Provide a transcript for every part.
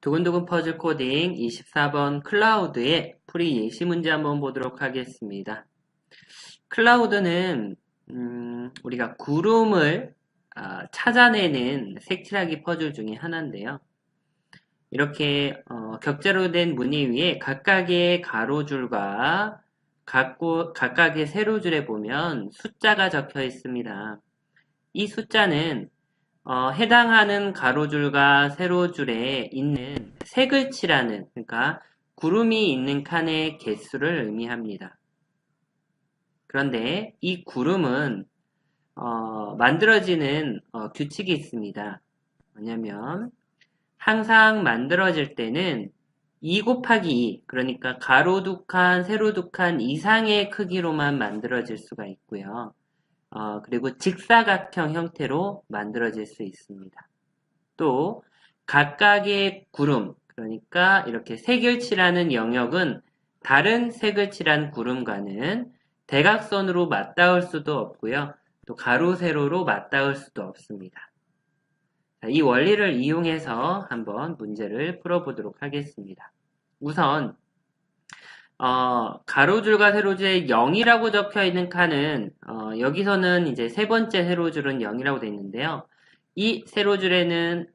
두근두근 퍼즐 코딩 24번 클라우드의 풀이 예시 문제 한번 보도록 하겠습니다. 클라우드는 음, 우리가 구름을 어, 찾아내는 색칠하기 퍼즐 중에 하나인데요. 이렇게 어, 격자로 된 무늬 위에 각각의 가로줄과 각고, 각각의 세로줄에 보면 숫자가 적혀 있습니다. 이 숫자는 어, 해당하는 가로줄과 세로줄에 있는 색을 칠하는 그러니까 구름이 있는 칸의 개수를 의미합니다. 그런데 이 구름은 어, 만들어지는 어, 규칙이 있습니다. 뭐냐면 항상 만들어질 때는 2 곱하기 2 그러니까 가로 두 칸, 세로 두 칸 이상의 크기로만 만들어질 수가 있고요. 어, 그리고 직사각형 형태로 만들어질 수 있습니다. 또 각각의 구름, 그러니까 이렇게 칠하는 영역은 다른 칠한 구름과는 대각선으로 맞닿을 수도 없고요. 또 가로, 세로로 맞닿을 수도 없습니다. 이 원리를 이용해서 한번 문제를 풀어보도록 하겠습니다. 우선 어, 가로줄과 세로줄에 0이라고 적혀 있는 칸은 어, 여기서는 이제 세 번째 세로줄은 0이라고 되어 있는데요. 이 세로줄에는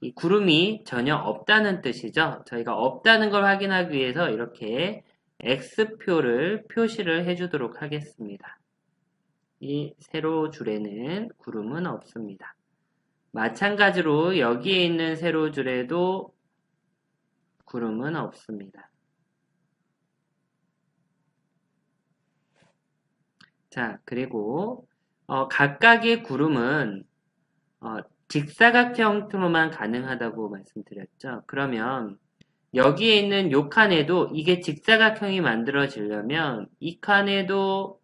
이 구름이 전혀 없다는 뜻이죠. 저희가 없다는 걸 확인하기 위해서 이렇게 X표를 표시를 해주도록 하겠습니다. 이 세로줄에는 구름은 없습니다. 마찬가지로 여기에 있는 세로줄에도 구름은 없습니다. 자, 그리고 어, 각각의 구름은 어, 직사각형 형태로만 가능하다고 말씀드렸죠. 그러면 여기에 있는 요 칸에도 이게 직사각형이 만들어지려면 이 칸에도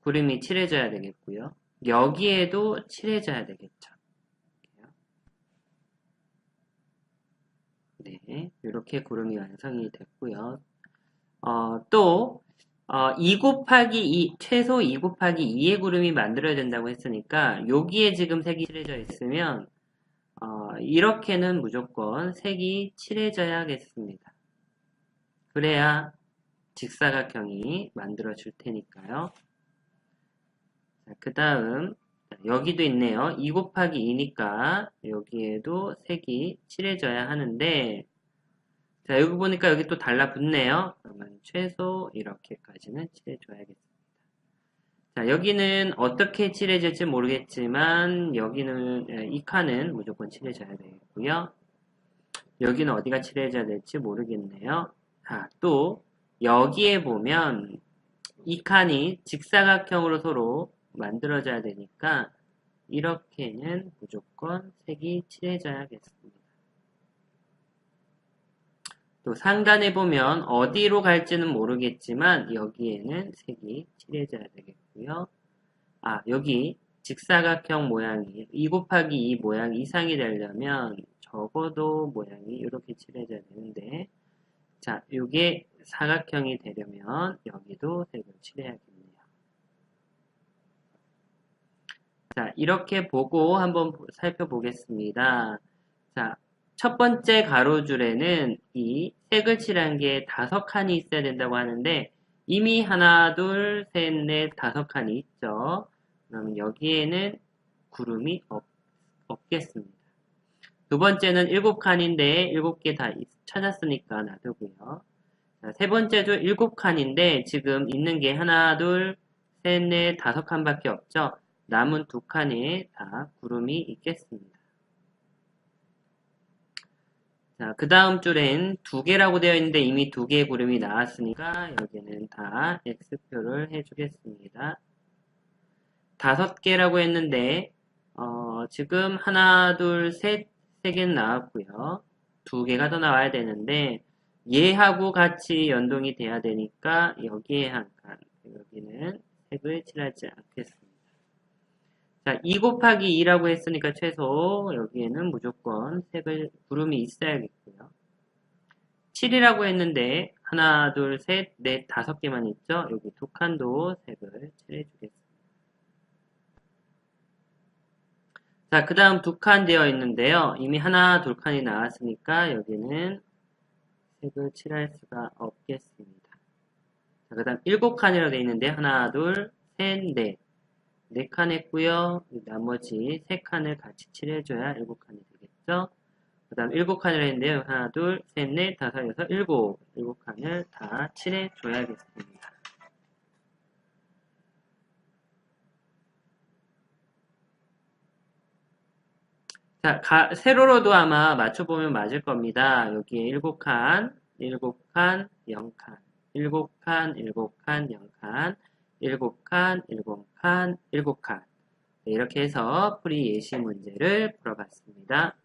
구름이 칠해져야 되겠고요. 여기에도 칠해져야 되겠죠. 네, 이렇게 구름이 완성이 됐고요. 어, 또 어, 2 곱하기 2, 최소 2 곱하기 2의 구름이 만들어야 된다고 했으니까 여기에 지금 색이 칠해져 있으면 어, 이렇게는 무조건 색이 칠해져야겠습니다. 그래야 직사각형이 만들어질 테니까요. 그 다음 여기도 있네요. 2 곱하기 2니까 여기에도 색이 칠해져야 하는데 자, 여기 보니까 여기 또 달라붙네요. 그러면 최소 이렇게까지는 칠해줘야겠습니다. 자, 여기는 어떻게 칠해질지 모르겠지만 여기는 예, 이 칸은 무조건 칠해줘야 되겠고요. 여기는 어디가 칠해져야 될지 모르겠네요. 자, 또 여기에 보면 이 칸이 직사각형으로 서로 만들어져야 되니까 이렇게는 무조건 색이 칠해져야겠습니다. 또 상단에 보면 어디로 갈지는 모르겠지만 여기에는 색이 칠해져야 되겠고요. 아 여기 직사각형 모양이 2 곱하기 2 모양 이상이 되려면 적어도 모양이 이렇게 칠해져야 되는데 자 이게 사각형이 되려면 여기도 색을 칠해야겠네요. 자 이렇게 보고 한번 살펴보겠습니다. 자 첫 번째 가로줄에는 이 색을 칠한 게 다섯 칸이 있어야 된다고 하는데 이미 하나, 둘, 셋, 넷, 다섯 칸이 있죠. 그럼 여기에는 구름이 없, 없겠습니다. 두 번째는 일곱 칸인데 일곱 개 다 찾았으니까 놔두고요. 자, 세 번째도 일곱 칸인데 지금 있는 게 하나, 둘, 셋, 넷, 다섯 칸밖에 없죠. 남은 두 칸에 다 구름이 있겠습니다. 자, 그 다음 줄엔 두 개라고 되어 있는데 이미 두 개의 구름이 나왔으니까 여기는 다 X표를 해주겠습니다. 다섯 개라고 했는데 어, 지금 하나, 둘, 셋, 세 개는 나왔고요. 두 개가 더 나와야 되는데 얘하고 같이 연동이 돼야 되니까 여기에 한 칸, 여기는 색을 칠하지 않겠습니다. 자, 2 곱하기 2라고 했으니까 최소 여기에는 무조건 색을 구름이 있어야겠고요. 7이라고 했는데 하나, 둘, 셋, 넷, 다섯 개만 있죠? 여기 두 칸도 색을 칠해주겠습니다. 자, 그 다음 두 칸 되어 있는데요. 이미 하나, 둘 칸이 나왔으니까 여기는 색을 칠할 수가 없겠습니다. 자, 그 다음 일곱 칸이라고 되어 있는데 하나, 둘, 셋, 넷. 네칸 했고요. 나머지 세 칸을 같이 칠해줘야 일곱 칸이 되겠죠. 그 다음 일곱 칸을 했는데요. 하나, 둘, 셋, 넷, 다섯, 여섯, 일곱. 일곱 칸을 다 칠해줘야겠습니다. 자, 가- 세로로도 아마 맞춰보면 맞을 겁니다. 여기에 일곱 칸, 일곱 칸, 영 칸, 일곱 칸, 일곱 칸, 영 칸, 일곱 칸, 일곱 칸, 일곱 칸. 네, 이렇게 해서 풀이 예시 문제를 풀어봤습니다.